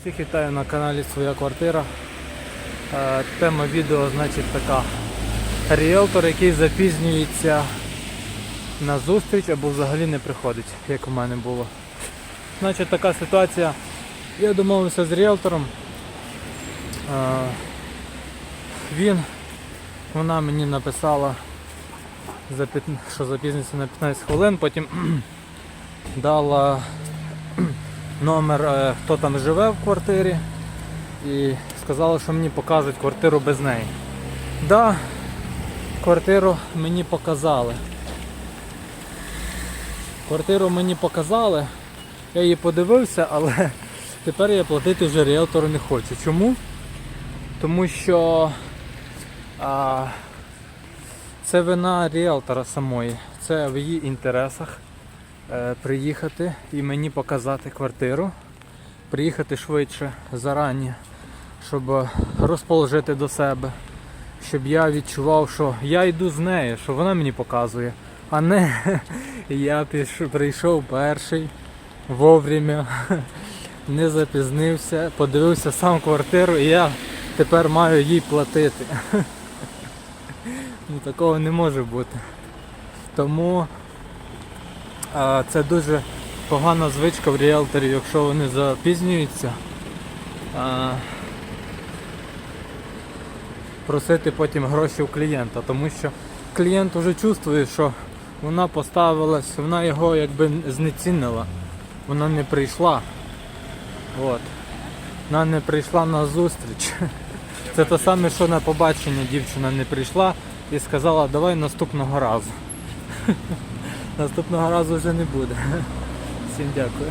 Всіх вітаю на каналі Своя квартира. Е, Тема відео значить така. Ріелтор, який запізнюється на зустріч або взагалі не приходить, як у мене було. Значить така ситуація. Я домовився з ріелтором. Е, Він, вона мені написала, що запізниться на 15 хвилин, потім дала номер, е, хто там живе в квартирі, і сказала, що мені покажуть квартиру без неї. Да, квартиру мені показали. Квартиру мені показали, я її подивився, але тепер я платити вже ріелтору не хочу. Чому? Тому що а, це вина ріелтора самої. Це в її інтересах приїхати і мені показати квартиру. Приїхати швидше зарані, щоб е, розположити до себе, щоб я відчував, що я йду з нею, що вона мені показує, а не я прийшов перший вовремя, не запізнився, подивився сам квартиру і я тепер маю їй платити. Ну такого не може бути. Тому а, це дуже погана звичка в ріелторів, якщо вони запізнюються. А, просити потім гроші у клієнта, тому що клієнт вже чувствує, що вона поставилась, вона його якби знецінила, вона не прийшла. От. Вона не прийшла на зустріч. Це те саме, що на побачення дівчина не прийшла і сказала, давай наступного разу. Наступного разу вже не буде. Всім дякую.